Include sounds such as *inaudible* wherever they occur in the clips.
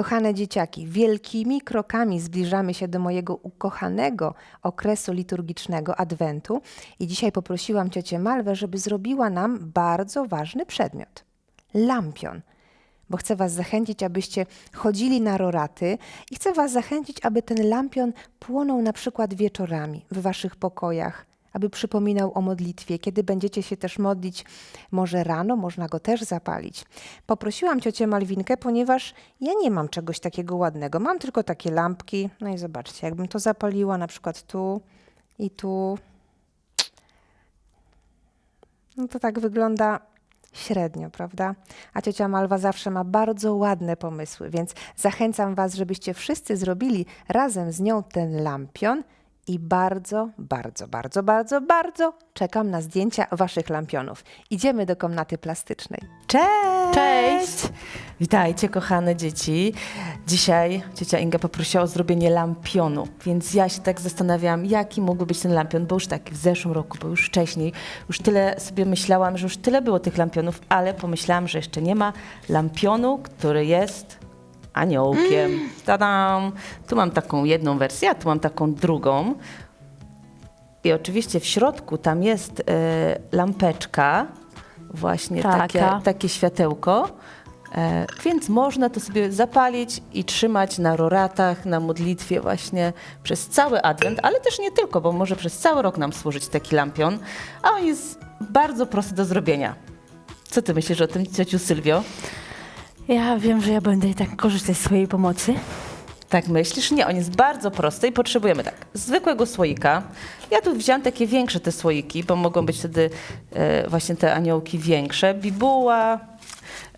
Kochane dzieciaki, wielkimi krokami zbliżamy się do mojego ukochanego okresu liturgicznego Adwentu i dzisiaj poprosiłam ciocię Malwę, żeby zrobiła nam bardzo ważny przedmiot lampion. Bo chcę Was zachęcić, abyście chodzili na roraty i chcę Was zachęcić, aby ten lampion płonął na przykład wieczorami w Waszych pokojach, aby przypominał o modlitwie. Kiedy będziecie się też modlić, może rano, można go też zapalić. Poprosiłam ciocię Malwinkę, ponieważ ja nie mam czegoś takiego ładnego. Mam tylko takie lampki. No i zobaczcie, jakbym to zapaliła na przykład tu i tu. No to tak wygląda średnio, prawda? A ciocia Malwa zawsze ma bardzo ładne pomysły, więc zachęcam Was, żebyście wszyscy zrobili razem z nią ten lampion i bardzo, bardzo, bardzo, bardzo, bardzo czekam na zdjęcia Waszych lampionów. Idziemy do komnaty plastycznej. Cześć! Cześć! Witajcie, kochane dzieci. Dzisiaj ciocia Inga poprosiła o zrobienie lampionu, więc ja się tak zastanawiałam, jaki mógłby być ten lampion, bo już taki w zeszłym roku, bo już wcześniej, już tyle sobie myślałam, że już tyle było tych lampionów, ale pomyślałam, że jeszcze nie ma lampionu, który jest aniołkiem. Tadam! Tu mam taką jedną wersję, a tu mam taką drugą. I oczywiście w środku tam jest e, lampeczka, właśnie Taka. takie, takie światełko. E, więc można to sobie zapalić i trzymać na roratach, na modlitwie właśnie przez cały adwent, ale też nie tylko, bo może przez cały rok nam służyć taki lampion, a on jest bardzo prosty do zrobienia. Co ty myślisz o tym, ciociu Sylwio? Ja wiem, że ja będę i tak korzystać z swojej pomocy. Tak myślisz? Nie, on jest bardzo prosty i potrzebujemy tak, zwykłego słoika. Ja tu wziąłem takie większe te słoiki, bo mogą być wtedy e, właśnie te aniołki większe. Bibuła,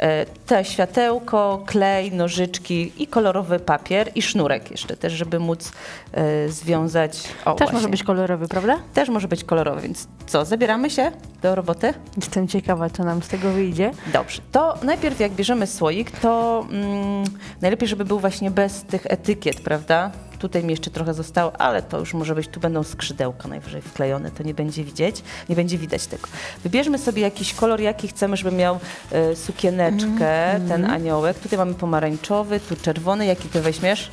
e, te światełko, klej, nożyczki i kolorowy papier i sznurek jeszcze też, żeby móc e, związać. O, Też właśnie. może być kolorowy, prawda? Też może być kolorowy, więc co, zabieramy się do roboty? Jestem ciekawa, co nam z tego wyjdzie. Dobrze, to najpierw jak bierzemy słoik, to mm, najlepiej, żeby był właśnie bez tych etykiet, prawda? Tutaj mi jeszcze trochę zostało, ale to już może być, tu będą skrzydełka najwyżej wklejone, to nie będzie widzieć, nie będzie widać tego. Wybierzmy sobie jakiś kolor, jaki chcemy, żeby miał e, sukieneczkę, ten aniołek. Tutaj mamy pomarańczowy, tu czerwony, jaki ty weźmiesz?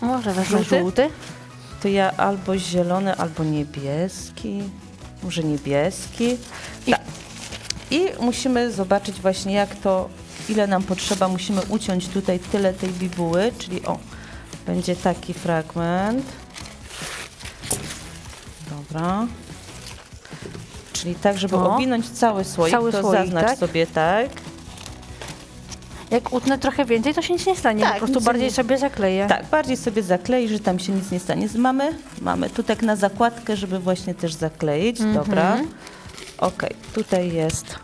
Może wezmę Żółty? żółty? To ja albo zielony, albo niebieski. Może niebieski. I, tak. I musimy zobaczyć właśnie jak to, ile nam potrzeba. Musimy uciąć tutaj tyle tej bibuły, czyli o, będzie taki fragment. Dobra. Czyli tak, żeby O. owinąć cały słoik, Cały to słoik, zaznacz tak? sobie tak. Jak utnę trochę więcej, to się nic nie stanie. Tak, po prostu się bardziej nie- sobie zakleję. Tak, bardziej sobie zaklei, że tam się nic nie stanie. Mamy, mamy tu tak na zakładkę, żeby właśnie też zakleić. Dobra. Okej, tutaj jest.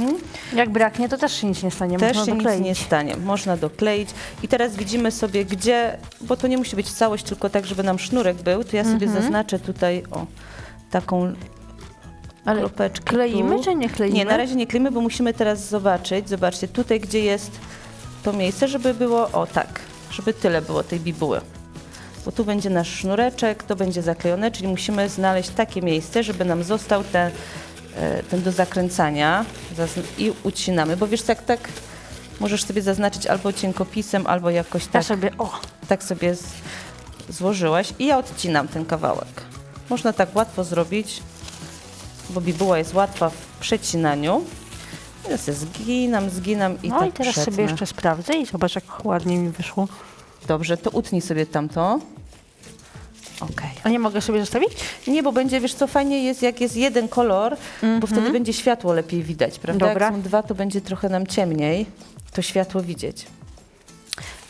Mhm. Jak braknie, to też się nic nie stanie. Też Można się nic dokleić. nie stanie. Można dokleić. I teraz widzimy sobie, gdzie, bo to nie musi być całość, tylko tak, żeby nam sznurek był, to ja sobie Mhm. zaznaczę tutaj o taką Ale kropeczkę. kleimy tu. czy nie kleimy? Nie, na razie nie kleimy, bo musimy teraz zobaczyć. Zobaczcie, tutaj gdzie jest to miejsce, żeby było, o tak, żeby tyle było tej bibuły. Bo tu będzie nasz sznureczek, to będzie zaklejone, czyli musimy znaleźć takie miejsce, żeby nam został ten, ten do zakręcania i ucinamy. Bo wiesz, tak, tak możesz sobie zaznaczyć albo cienkopisem, albo jakoś Ja tak, sobie, o, tak sobie z, złożyłaś i ja odcinam ten kawałek. Można tak łatwo zrobić, bo bibuła jest łatwa w przecinaniu. Ja sobie zginam, zginam i no tak i teraz przetnę. sobie jeszcze sprawdzę i zobacz, jak ładnie mi wyszło. Dobrze, to utnij sobie tamto. Okej. A nie mogę sobie zostawić? Nie, bo będzie, wiesz co, fajnie jest, jak jest jeden kolor, bo wtedy będzie światło lepiej widać, prawda? Dobra. Jak są dwa, to będzie trochę nam ciemniej, to światło widzieć.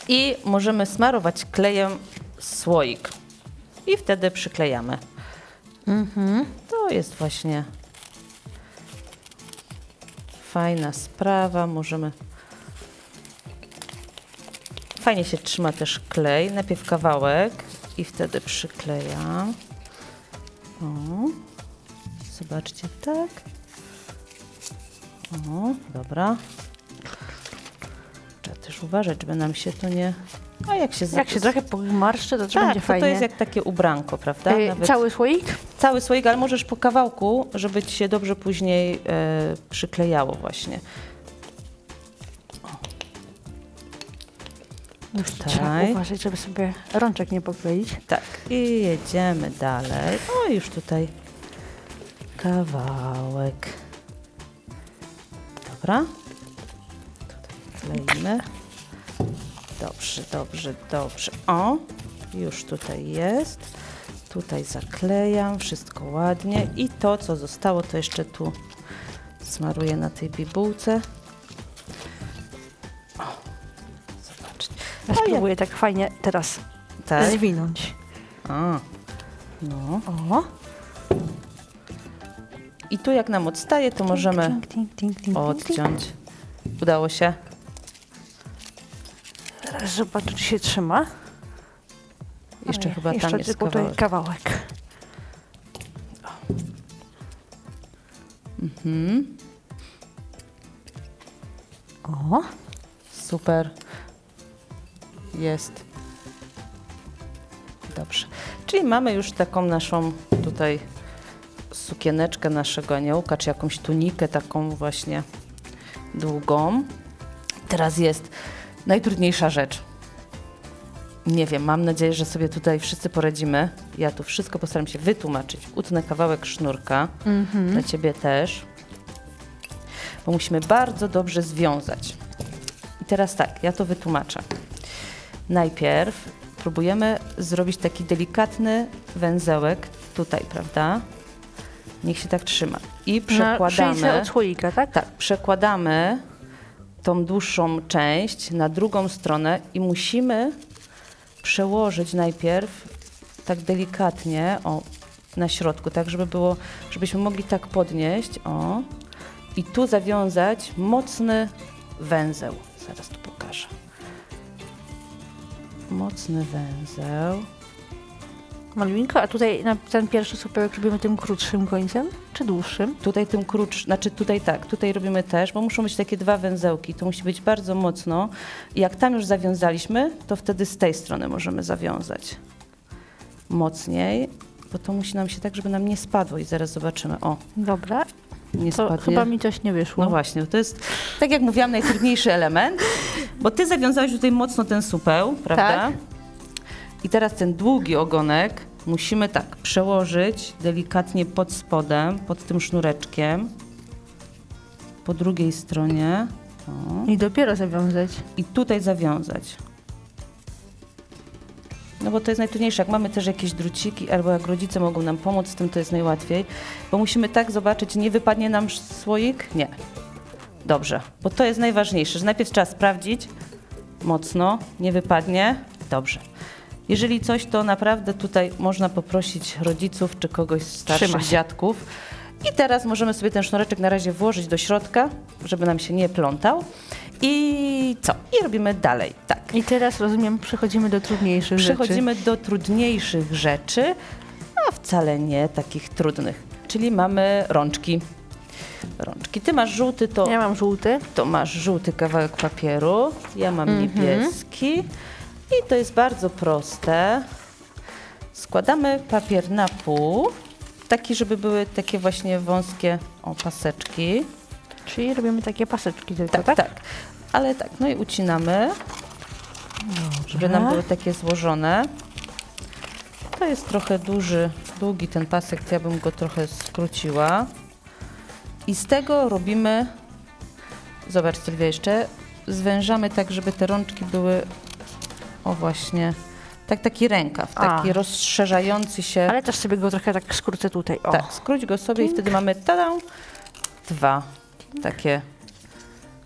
I możemy smarować klejem słoik. I wtedy przyklejamy. To jest właśnie fajna sprawa. Możemy. Fajnie się trzyma też klej. Najpierw kawałek i wtedy przyklejam. O. Zobaczcie, tak. O, dobra. Trzeba też uważać, żeby nam się to nie... A jak się Jak się trochę pomarszczy, to tak, będzie to, fajnie. to jest jak takie ubranko, prawda? Ej, Nawet Cały słoik? cały słoik, ale możesz po kawałku, żeby ci się dobrze później e, przyklejało właśnie. Trzeba tutaj. uważać, żeby sobie rączek nie pokleić. Tak, i jedziemy dalej. O, już tutaj kawałek. Dobra. Tutaj kleimy. Dobrze, dobrze, dobrze. O, już tutaj jest. Tutaj zaklejam, wszystko ładnie. I to, co zostało, to jeszcze tu smaruję na tej bibułce. Spróbuję tak fajnie teraz Tak? zwinąć. A, no. O, I tu jak nam odstaje, to możemy Tink, tink, tink, tink, tink. odciąć. Udało się? Teraz zobaczę, czy się trzyma. Jeszcze Oj, chyba jeszcze tam jest tylko tutaj kawałek. kawałek. Mhm. O, Super. Jest. Dobrze. Czyli mamy już taką naszą tutaj sukieneczkę naszego aniołka, czy jakąś tunikę taką właśnie długą. Teraz jest najtrudniejsza rzecz. Nie wiem, mam nadzieję, że sobie tutaj wszyscy poradzimy. Ja tu wszystko postaram się wytłumaczyć. Utnę kawałek sznurka. Dla ciebie też. Bo musimy bardzo dobrze związać. I teraz tak, ja to wytłumaczę. Najpierw próbujemy zrobić taki delikatny węzełek tutaj, prawda? Niech się tak trzyma. I na przekładamy. od słoika, tak? Tak, przekładamy tą dłuższą część na drugą stronę i musimy przełożyć najpierw tak delikatnie, o, na środku, tak żeby było, żebyśmy mogli tak podnieść, o, i tu zawiązać mocny węzeł. Zaraz tu pokażę. Mocny węzeł. Malwinko, a tutaj na ten pierwszy supełek robimy tym krótszym końcem, czy dłuższym? Tutaj tym krótsz, znaczy tutaj tak, tutaj robimy też, bo muszą być takie dwa węzełki, to musi być bardzo mocno. Jak tam już zawiązaliśmy, to wtedy z tej strony możemy zawiązać mocniej, bo to musi nam się tak, żeby nam nie spadło i zaraz zobaczymy. O, Dobra, nie to spadnie. chyba mi coś nie wyszło. No właśnie, to jest, tak jak mówiłam, najtrudniejszy element, bo ty zawiązałeś tutaj mocno ten supeł, prawda? Tak. I teraz ten długi ogonek musimy tak przełożyć delikatnie pod spodem, pod tym sznureczkiem, po drugiej stronie o, I dopiero zawiązać. i tutaj zawiązać. No bo to jest najtrudniejsze. Jak mamy też jakieś druciki, albo jak rodzice mogą nam pomóc z tym, to jest najłatwiej. Bo musimy tak zobaczyć, nie wypadnie nam słoik? Nie. Dobrze, bo to jest najważniejsze, że najpierw trzeba sprawdzić mocno, nie wypadnie? Dobrze. Jeżeli coś, to naprawdę tutaj można poprosić rodziców czy kogoś z starszych dziadków. I teraz możemy sobie ten sznureczek na razie włożyć do środka, żeby nam się nie plątał. I co? I robimy dalej. Tak. I teraz rozumiem, przechodzimy do trudniejszych rzeczy. Przechodzimy do trudniejszych rzeczy, a wcale nie takich trudnych. Czyli mamy rączki. Rączki. Ty masz żółty, to, Ja mam żółty. to masz żółty kawałek papieru. Ja mam Mhm. niebieski. I to jest bardzo proste. Składamy papier na pół, taki, żeby były takie właśnie wąskie o, paseczki. Czyli robimy takie paseczki tylko, Tak, tak? tak. Ale tak, no i ucinamy, żeby nam były takie złożone. To jest trochę duży, długi ten pasek, ja bym go trochę skróciła. I z tego robimy, zobacz Sylwia jeszcze, zwężamy tak, żeby te rączki były, o właśnie, tak taki rękaw, A. taki rozszerzający się. Ale też sobie go trochę tak skrócę tutaj. O. Tak, skróć go sobie i wtedy mamy tada, dwa takie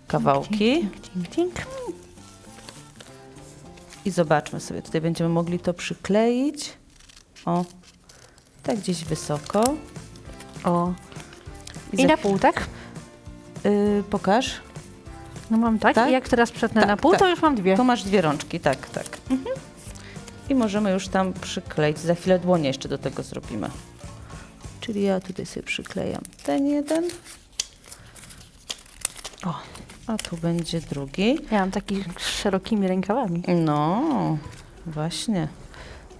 kawałki. Tink, tink, tink. I zobaczmy sobie, tutaj będziemy mogli to przykleić. O, tak gdzieś wysoko. O. I, I na pół, tak? Y, pokaż. No mam tak. Tak? I jak teraz przetnę Tak, na pół, tak. to już mam dwie. To masz dwie rączki, tak, tak. Mhm. I możemy już tam przykleić. Za chwilę dłonie jeszcze do tego zrobimy. Czyli ja tutaj sobie przyklejam ten jeden. O, a tu będzie drugi. Ja mam taki z szerokimi rękawami. No, właśnie.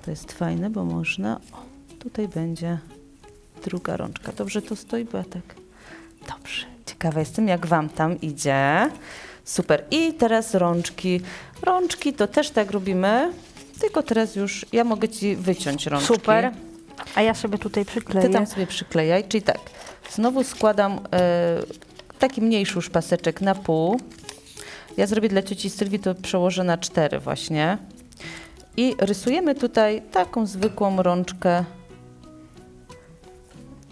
To jest fajne, bo można. O, tutaj będzie druga rączka. Dobrze to stoi, bo ja tak. Dobrze. Ciekawa jestem, jak Wam tam idzie. Super. I teraz rączki. Rączki to też tak robimy, tylko teraz już ja mogę ci wyciąć rączki. Super. A ja sobie tutaj przykleję. Ty tam sobie przyklejaj, czyli tak, znowu składam e, taki mniejszy już paseczek na pół. Ja zrobię dla cioci Sylwii, to przełożę na cztery właśnie. I rysujemy tutaj taką zwykłą rączkę,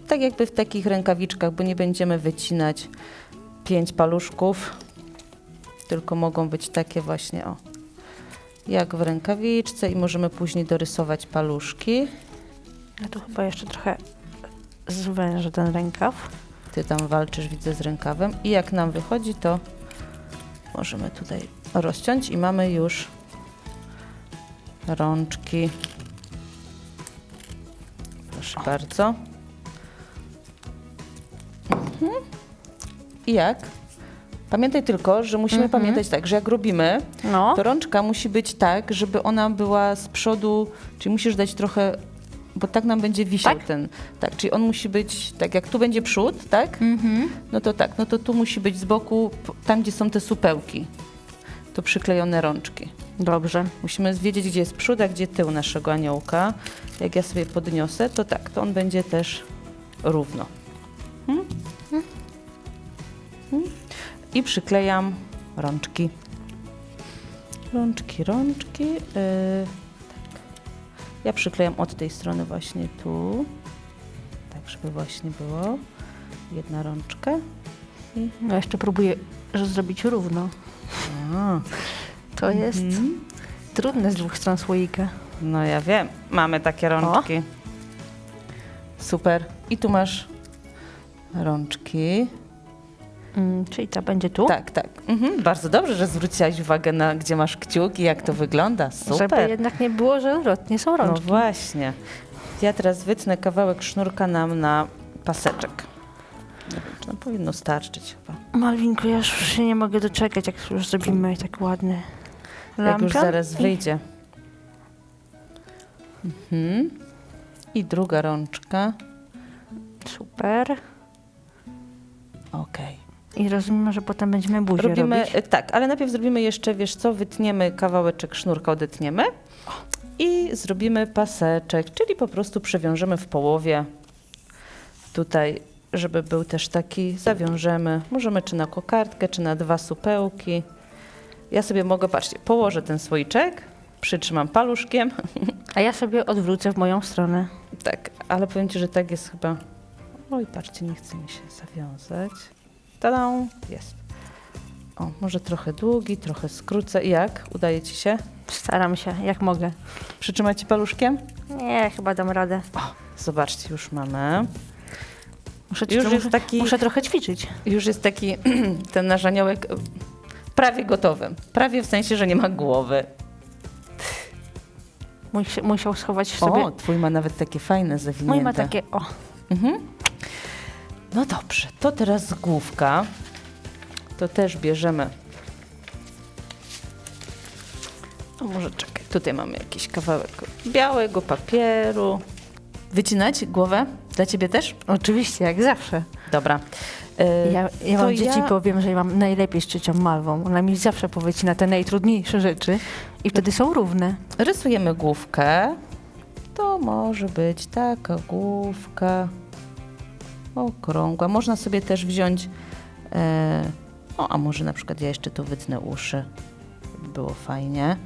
tak jakby w takich rękawiczkach, bo nie będziemy wycinać pięć paluszków, tylko mogą być takie właśnie, o, jak w rękawiczce i możemy później dorysować paluszki. Ja tu chyba jeszcze trochę zwężę ten rękaw. Ty tam walczysz, widzę, z rękawem. I jak nam wychodzi, to możemy tutaj rozciąć i mamy już rączki. Proszę bardzo. Mhm. I jak? Pamiętaj tylko, że musimy Mhm. pamiętać tak, że jak robimy, No. to rączka musi być tak, żeby ona była z przodu, czyli musisz dać trochę, bo tak nam będzie wisiał Tak? ten, tak, czyli on musi być, tak jak tu będzie przód, tak, Mhm. no to tak, no to tu musi być z boku, p- tam gdzie są te supełki, to przyklejone rączki. Dobrze. Musimy wiedzieć, gdzie jest przód, a gdzie tył naszego aniołka. Jak ja sobie podniosę, to tak, to on będzie też równo. Hmm? Hmm? I przyklejam rączki. Rączki, rączki. Yy. Ja przyklejam od tej strony właśnie tu. Tak, żeby właśnie było. Jedna rączka. No jeszcze próbuję zrobić równo. A, To jest mhm. trudne z dwóch stron słoika. No ja wiem, mamy takie rączki. Super. I tu masz rączki. Mm, czyli ta będzie tu? Tak, tak. Mhm. Bardzo dobrze, że zwróciłaś uwagę na gdzie masz kciuk i jak to wygląda. Żeby Super. jednak nie było, że odwrotnie są No rączki. właśnie. Ja teraz wytnę kawałek sznurka nam na paseczek. Nam powinno starczyć chyba. Malwinko, ja już się nie mogę doczekać, jak już zrobimy tak ładny Jak już zaraz wyjdzie. Mhm. I druga rączka. Super. Okej. I rozumiem, że potem będziemy buzię Robimy, robić. e, tak, ale najpierw zrobimy jeszcze, wiesz co, wytniemy kawałeczek sznurka, odetniemy i zrobimy paseczek, czyli po prostu przewiążemy w połowie tutaj, żeby był też taki, zawiążemy, możemy czy na kokardkę, czy na dwa supełki. Ja sobie mogę, patrzcie, położę ten słoiczek, przytrzymam paluszkiem, *laughs* A ja sobie odwrócę w moją stronę. tak, ale powiem Ci, że tak jest chyba, oj, patrzcie, nie chce mi się zawiązać. Tada, jest. O, może trochę długi, trochę skrócę. Jak? Udaje Ci się? Staram się, jak mogę. Przytrzymać Ci paluszkiem? Nie, chyba dam radę. Zobaczcie, już mamy. Muszę, Już muszę, taki, muszę trochę ćwiczyć. już jest taki *clears throat* ten nasz aniołek prawie gotowy. Prawie w sensie, że nie ma głowy. Musi, musiał schować w sobie. O, twój ma nawet takie fajne zawinięte. Mój ma takie, o, Mhm. No dobrze, to teraz główka. To też bierzemy. O, może czekaj, tutaj mamy jakiś kawałek białego papieru. Wycinać głowę? Dla ciebie też? oczywiście, jak zawsze. Dobra. E, Ja, ja wam dzieci ja- powiem, że ja mam najlepiej z ciocią Malwą. Ona mi zawsze powycina te najtrudniejsze rzeczy i wtedy są równe. Rysujemy główkę. To może być taka główka okrągła. Można sobie też wziąć, e, o, a może na przykład ja jeszcze tu wytnę uszy, było fajnie.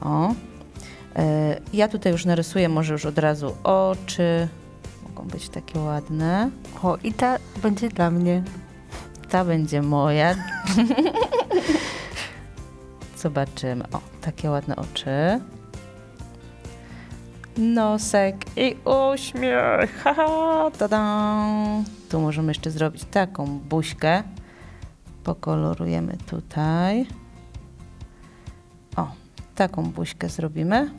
O. E, ja tutaj już narysuję może już od razu oczy. Mogą być takie ładne. O, i ta będzie dla mnie. Ta będzie moja. *laughs* Zobaczymy. O, takie ładne oczy. Nosek i uśmiech. *laughs* Haha, tada. Tu możemy jeszcze zrobić taką buźkę. Pokolorujemy tutaj. O, taką buźkę zrobimy.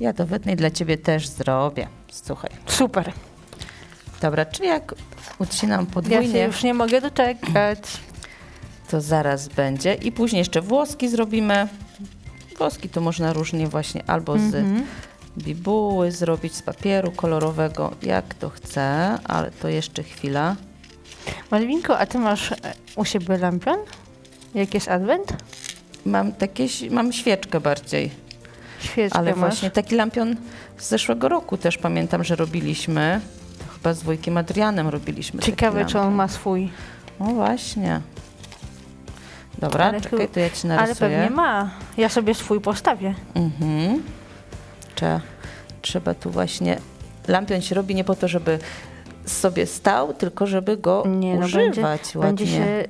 Ja to wytnę dla ciebie też zrobię. Słuchaj. Super. Dobra, czyli jak ucinam Ja się podwójnie, już nie mogę doczekać. to zaraz będzie. I później jeszcze włoski zrobimy. Włoski to można różnie właśnie albo z Mhm. Bibuły zrobić, z papieru kolorowego, jak to chce, ale to jeszcze chwila. Malwinko, a ty masz e, u siebie lampion? Jak jest adwent? Mam takie, mam świeczkę bardziej. Świeczkę Ale masz. właśnie taki lampion z zeszłego roku też pamiętam, że robiliśmy. To chyba z wujkiem Adrianem robiliśmy. Ciekawe, czy on ma swój. No właśnie. Dobra, Ale czekaj, to ja ci Ale narysuję. pewnie ma. Ja sobie swój postawię. Mhm. Trzeba, trzeba tu właśnie... Lampion się robi nie po to, żeby sobie stał, tylko żeby go Nie, no, używać będzie, ładnie. będzie się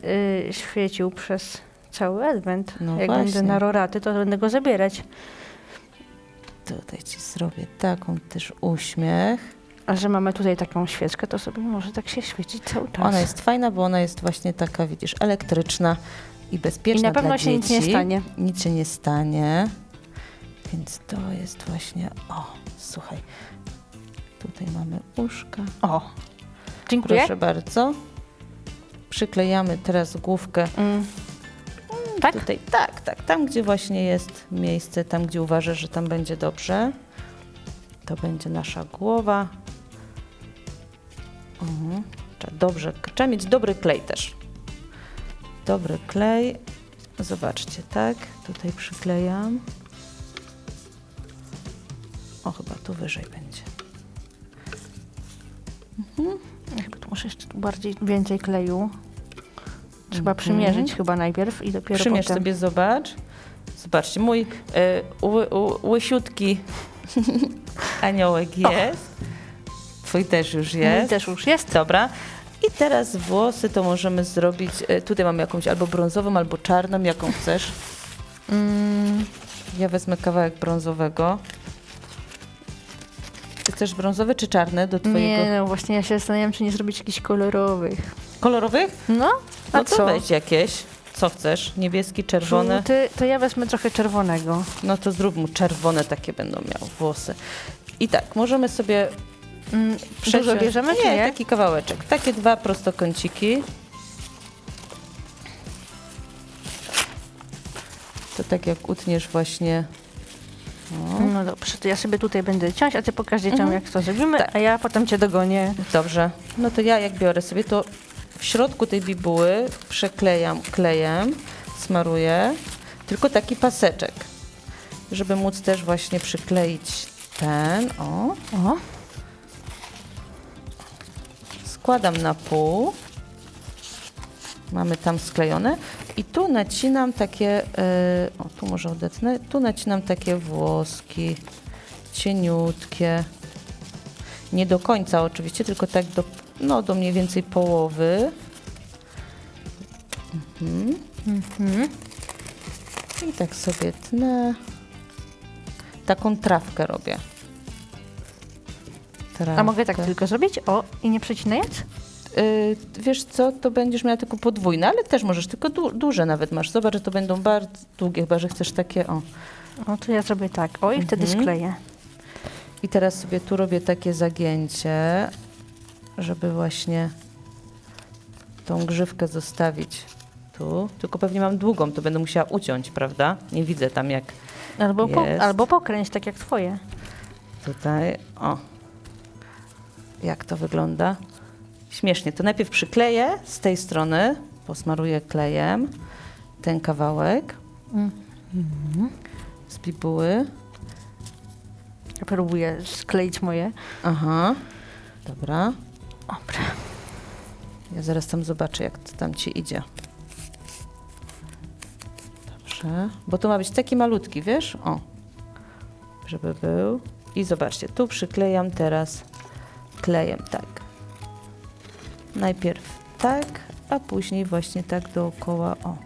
y, świecił przez cały adwent. No Jak właśnie. będę na roraty, to będę go zabierać. Tutaj ci zrobię taką też uśmiech. A że mamy tutaj taką świeczkę, to sobie może tak się świecić cały czas. Ona jest fajna, bo ona jest właśnie taka, widzisz, elektryczna i bezpieczna I na pewno się nic nie dzieci. stanie. Nic się nie stanie. Więc to jest właśnie... O, słuchaj. Tutaj mamy uszka. O, dziękuję. Proszę bardzo. Przyklejamy teraz główkę Mm. Tak? tutaj. Tak, tak. Tam, gdzie właśnie jest miejsce, tam, gdzie uważasz, że tam będzie dobrze. To będzie nasza głowa. Mhm. Trzeba dobrze, trzeba mieć dobry klej też. Dobry klej. Zobaczcie, tak. Tutaj przyklejam. O, chyba tu wyżej będzie. Chyba tu muszę jeszcze tu bardziej, więcej kleju. Trzeba Mhm. przymierzyć chyba najpierw i dopiero Przymierz potem. sobie, zobacz. Zobaczcie, mój y, ły, ły, łysiutki *laughs* aniołek jest. Twój też już Mój jest. też już jest. Dobra. I teraz włosy to możemy zrobić. y, Tutaj mam jakąś albo brązową, albo czarną, jaką chcesz. Mm, Ja wezmę kawałek brązowego. Chcesz brązowy czy czarny do twojego? nie, no właśnie ja się zastanawiam, czy nie zrobić jakichś kolorowych. Kolorowych? No, a No to co? weź jakieś. Co chcesz? Niebieski, czerwony? Żółty, to ja wezmę trochę czerwonego. No to zrób mu czerwone takie będą miał włosy. I tak, możemy sobie Mm, przesiąść... Dużo bierzemy, czy nie? taki kawałeczek. Takie dwa prostokąciki. To tak jak utniesz właśnie... O, No dobrze, to ja sobie tutaj będę ciąć, a ty pokaż dzieciom, Mhm. jak to zrobimy, Tak. a ja potem cię dogonię. dobrze. No to ja jak biorę sobie, to w środku tej bibuły przeklejam klejem, smaruję, tylko taki paseczek, żeby móc też właśnie przykleić ten, o. O, Składam na pół. Mamy tam sklejone. I tu nacinam takie, e, o tu może odetnę, tu nacinam takie włoski cieniutkie. Nie do końca oczywiście, tylko tak do, no, do mniej więcej połowy. Mhm. mhm. I tak sobie tnę. Taką trawkę robię. Trawkę. A mogę tak tylko zrobić? O, i nie przecinając? Y, wiesz co, to będziesz miała tylko podwójne, ale też możesz, tylko du duże nawet masz. Zobacz, że to będą bardzo długie, chyba że chcesz takie, o. O, to ja zrobię tak. O, i wtedy Mhm. skleję. I teraz sobie tu robię takie zagięcie, żeby właśnie tą grzywkę zostawić tu. Tylko pewnie mam długą, to będę musiała uciąć, prawda? Nie widzę tam jak Albo, po, albo pokręć, tak jak twoje. tutaj, o. Jak to wygląda? Śmiesznie. To najpierw przykleję z tej strony, posmaruję klejem ten kawałek z bibuły. Ja próbuję skleić moje. Aha, dobra. Dobra. Ja zaraz tam zobaczę, jak to tam ci idzie. Dobrze. Bo to ma być taki malutki, wiesz? O. Żeby był. I zobaczcie, tu przyklejam teraz klejem, tak. Najpierw tak, a później właśnie tak dookoła, o.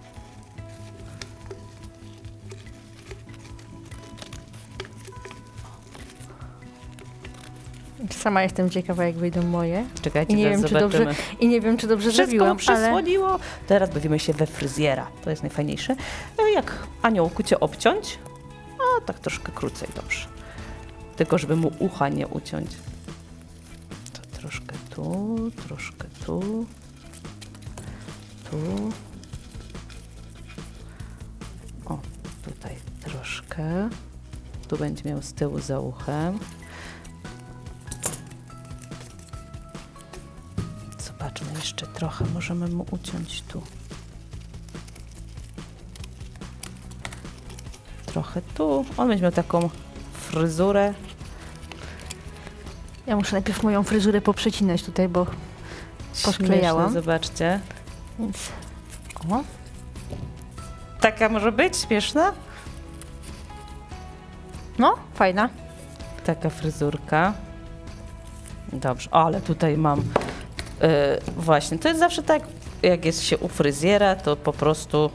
Sama jestem ciekawa, jak wyjdą moje. Czekajcie, I nie, wiem, czy zobaczymy. dobrze, I nie wiem, czy dobrze Wszystko zrobiłam, ale... przysłoniło. Teraz bawimy się we fryzjera. To jest najfajniejsze. No i jak aniołku cię obciąć? A tak troszkę krócej, dobrze. Tylko żeby mu ucha nie uciąć. To troszkę tu, troszkę tu. Tu. O, tutaj troszkę. Tu będzie miał z tyłu za uchem. Zobaczmy jeszcze trochę, możemy mu uciąć tu. trochę tu. On będzie miał taką fryzurę. Ja muszę najpierw moją fryzurę poprzecinać tutaj, bo Śmieszne, Posklejałam. Zobaczcie. więc O. Taka może być śmieszna? no, fajna. Taka fryzurka. Dobrze, o, ale tutaj mam. e, właśnie, to jest zawsze tak, jak jest się u fryzjera, to po prostu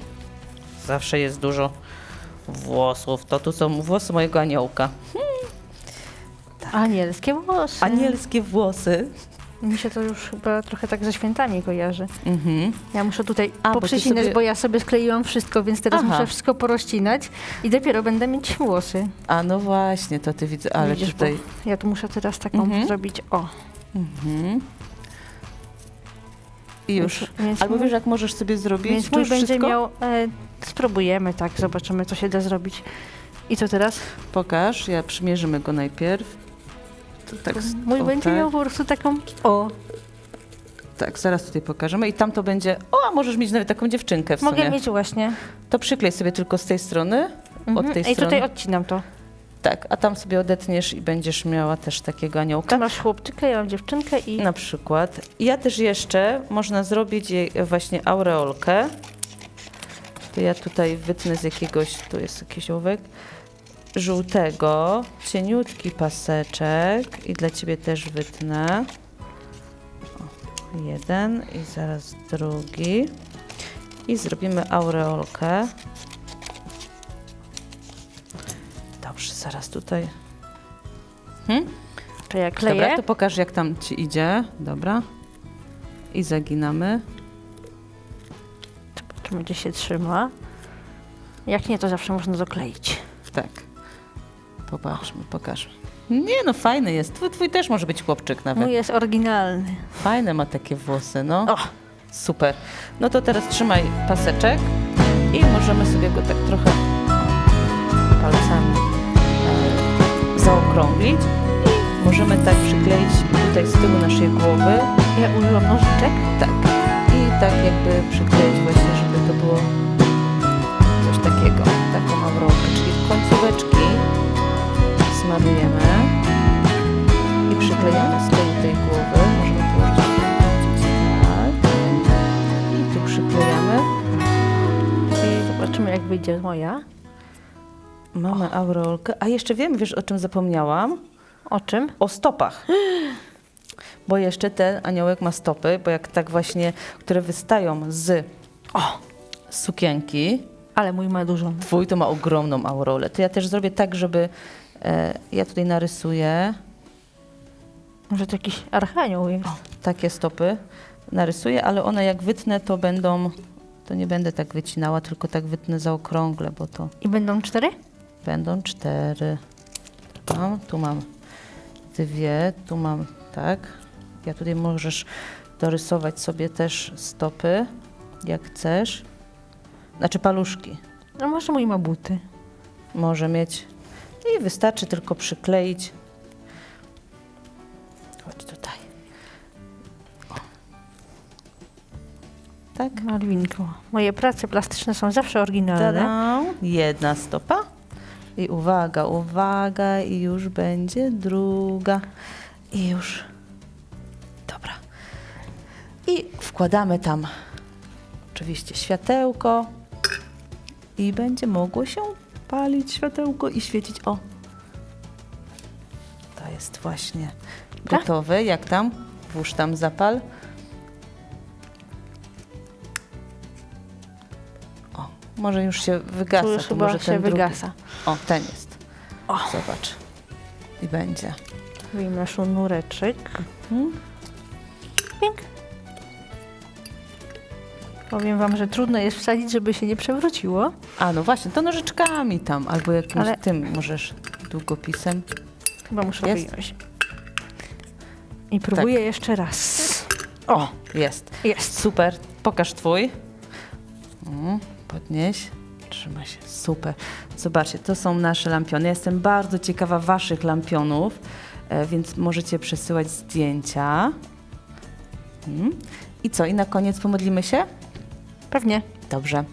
zawsze jest dużo włosów. To tu są włosy mojego aniołka. Anielskie włosy. Anielskie włosy. Mi się to już chyba trochę tak ze świętami kojarzy. Mhm. Ja muszę tutaj A, bo poprzecinać, sobie- bo ja sobie skleiłam wszystko, więc teraz Aha. muszę wszystko porozcinać i dopiero będę mieć włosy. A no właśnie, to ty widzę, ale Widzisz, tutaj. bo ja tu muszę teraz taką Mhm. zrobić, o. Mhm. I już. Więc Albo wiesz, jak możesz sobie zrobić Więc mój będzie wszystko? miał. E, spróbujemy, tak, zobaczymy, co się da zrobić. I co teraz? Pokaż, ja przymierzymy go najpierw. Tak, Mój o, będzie tak, miał po prostu taką. O, tak, zaraz tutaj pokażemy. I tam to będzie. O, a możesz mieć nawet taką dziewczynkę w mogę sumie. mieć właśnie. To przyklej sobie tylko z tej strony. Mhm. Od tej I strony. tutaj odcinam to. Tak, a tam sobie odetniesz i będziesz miała też takiego Tu aniołka. masz chłopczykę, ja mam dziewczynkę i. Na przykład. Ja też jeszcze można zrobić jej właśnie aureolkę. To ja tutaj wytnę z jakiegoś, tu jest jakiś ołówek, żółtego, cieniutki paseczek i dla Ciebie też wytnę. O, jeden i zaraz drugi. I zrobimy aureolkę. Dobrze, zaraz tutaj. Hmm? To ja kleję. Dobra, to pokaż jak tam ci idzie. Dobra. I zaginamy. Czy będzie się trzyma? Jak nie, to zawsze można dokleić. Tak. Popatrzmy, pokażmy. Nie no, fajny jest. Twój, twój też może być chłopczyk nawet. Mój jest oryginalny. Fajne ma takie włosy, no. O! Super. No to teraz trzymaj paseczek i możemy sobie go tak trochę palcami e, zaokrąglić i możemy tak przykleić tutaj z tyłu naszej głowy Ja użyłam nożyczek. Tak. I tak jakby przykleić właśnie, żeby to było coś takiego, taką aurorkę, czyli końcóweczki smarujemy i przyklejamy z tyłu tej głowy. Możemy położyć tak. I tu przyklejamy. I zobaczymy, jak wyjdzie moja. Mamy aureolkę. A jeszcze wiem, wiesz o czym zapomniałam? O czym? O stopach. *gasps* Bo jeszcze ten aniołek ma stopy, bo jak tak właśnie, które wystają z O! sukienki, Ale mój ma dużą. Twój to ma ogromną aureolę. To ja też zrobię tak, żeby ja tutaj narysuję Może to jakiś archanioł jest. takie stopy. Narysuję, ale one jak wytnę, to będą, to nie będę tak wycinała, tylko tak wytnę zaokrągle, bo to I będą cztery? będą cztery. Mam, tu mam dwie, tu mam tak. Ja tutaj możesz dorysować sobie też stopy, jak chcesz. Znaczy paluszki. No może mój ma buty. może mieć. I wystarczy tylko przykleić. Chodź tutaj. Tak. Malwinko. Moje prace plastyczne są zawsze oryginalne. Tada. Jedna stopa. I uwaga, uwaga, i już będzie druga. I już. Dobra. I wkładamy tam oczywiście światełko. I będzie mogło się palić światełko i świecić. O! To jest właśnie Tak? gotowe. Jak tam? Włóż tam zapal. O, może już się wygasa. Tu już to chyba może się ten drugi. wygasa. O, ten jest. O. Zobacz. I będzie. Wyjmę sznureczek. Hmm? Pink. Powiem wam, że trudno jest wsadzić, żeby się nie przewróciło. A, no właśnie, to nożyczkami tam, albo jakimś Ale- tym możesz długopisem. Chyba muszę Jest? wyjąć. I próbuję jeszcze raz. O, jest. Jest. Super. Pokaż twój. Mm, podnieś. Trzyma się. Super. Zobaczcie, to są nasze lampiony. Ja jestem bardzo ciekawa waszych lampionów, e, więc możecie przesyłać zdjęcia. Mm. I co? I na koniec pomodlimy się? Pewnie. Dobrze.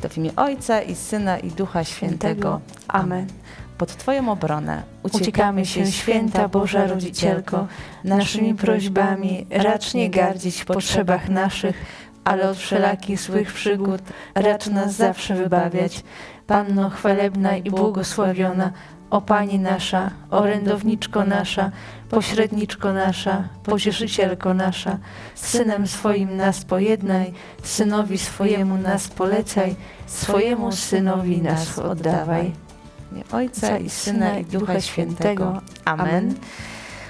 To w imię Ojca i Syna i Ducha Świętego. Amen. Pod Twoją obronę Uciekamy się, święta Boża Rodzicielko, naszymi prośbami racz nie gardzić w potrzebach naszych, ale od wszelakich złych przygód racz nas zawsze wybawiać. Panno chwalebna i błogosławiona, o Pani nasza, orędowniczko nasza, pośredniczko nasza, pocieszycielko nasza, z Synem swoim nas pojednaj, Synowi swojemu nas polecaj, swojemu Synowi nas oddawaj. Ojca i Syna i Ducha Świętego. Amen.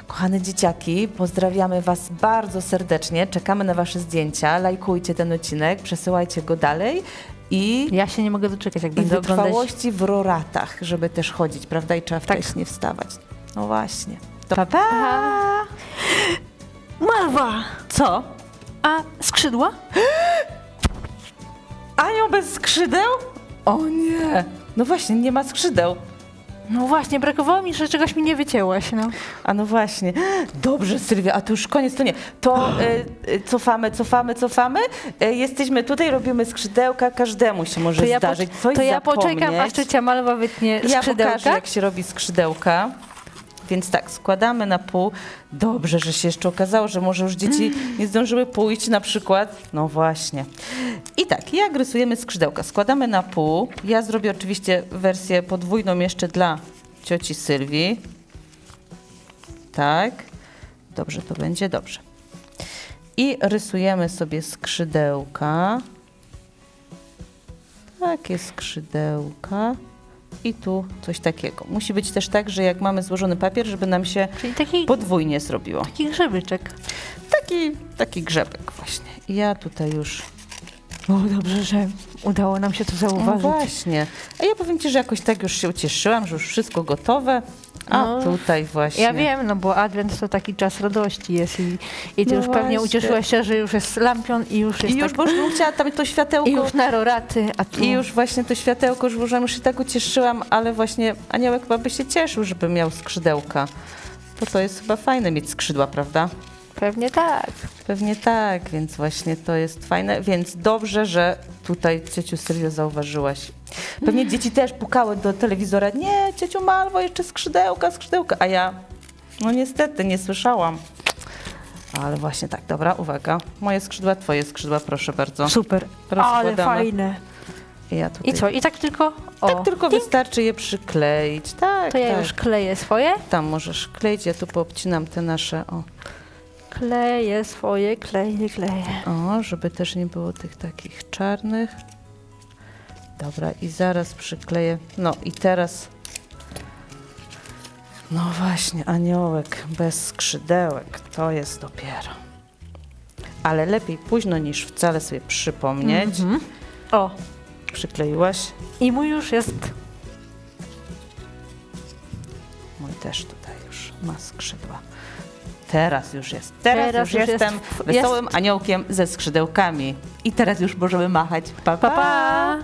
Kochane dzieciaki, pozdrawiamy Was bardzo serdecznie. Czekamy na Wasze zdjęcia. Lajkujcie ten odcinek, przesyłajcie go dalej i, Ja się nie mogę doczekać, jak i będę oglądać. wytrwałości w roratach, żeby też chodzić, prawda? I trzeba Tak. wcześniej wstawać. No właśnie. To Pa, pa. Malwa! Co? A skrzydła? *gasps* Anioł bez skrzydeł? O nie! No właśnie, nie ma skrzydeł. No właśnie, brakowało mi, że czegoś mi nie wycięłaś, no. A no właśnie. Dobrze, Sylwia, a to już koniec, to nie. To y, y, cofamy, cofamy, cofamy. Y, jesteśmy tutaj, robimy skrzydełka, każdemu się może To ja, po, zdarzyć coś to ja poczekam, aż ciocia Malwa wytnie Ja pokażę, jak się robi skrzydełka. Więc tak, składamy na pół. Dobrze, że się jeszcze okazało, że może już dzieci nie zdążyły pójść na przykład. No właśnie. I tak, jak rysujemy skrzydełka? Składamy na pół. Ja zrobię oczywiście wersję podwójną jeszcze dla cioci Sylwii. Tak. Dobrze, to będzie dobrze. I rysujemy sobie skrzydełka. Takie skrzydełka. I tu coś takiego. Musi być też tak, że jak mamy złożony papier, żeby nam się Czyli taki, podwójnie zrobiło. taki grzebyczek. Taki, taki grzebek właśnie. I ja tutaj już... O, dobrze, że udało nam się to No zauważyć. właśnie. A ja powiem Ci, że jakoś tak już się ucieszyłam, że już wszystko gotowe. A No, tutaj właśnie... Ja wiem, no bo Adwent to taki czas radości jest i, i ty No już pewnie właśnie. ucieszyłaś się, że już jest lampion i już jest I już, tak, bo już bym chciała tam to światełko... i już na roraty, a tu... I już właśnie to światełko już już się tak ucieszyłam, ale właśnie aniołek chyba by się cieszył, żeby miał skrzydełka. Bo to jest chyba fajne mieć skrzydła, prawda? Pewnie tak. Pewnie tak, więc właśnie to jest fajne. Więc dobrze, że tutaj ciociu Sylwio zauważyłaś. Pewnie dzieci też pukały do telewizora. Nie, ciociu Malwo, jeszcze skrzydełka, skrzydełka. A ja, no niestety, nie słyszałam. Ale właśnie tak, dobra, uwaga. Moje skrzydła, twoje skrzydła, proszę bardzo. Super. Ale Rozkładamy. fajne. I ja tutaj I co? I tak tylko? O, Tak tylko wystarczy je przykleić. Tak, to ja tak. już kleję swoje. Tam możesz kleić, ja tu poobcinam te nasze, o, Kleję swoje, kleję, kleję. o, żeby też nie było tych takich czarnych. Dobra, i zaraz przykleję. No i teraz. No właśnie, aniołek bez skrzydełek, to jest dopiero. Ale lepiej późno niż wcale sobie przypomnieć. Mhm. O, Przykleiłaś? i mój już jest Mój też tutaj już ma skrzydła. Teraz już jest. Teraz, Teraz już, już jest- jestem jest- wesołym aniołkiem ze skrzydełkami. I teraz już możemy machać. Pa, pa. pa, pa.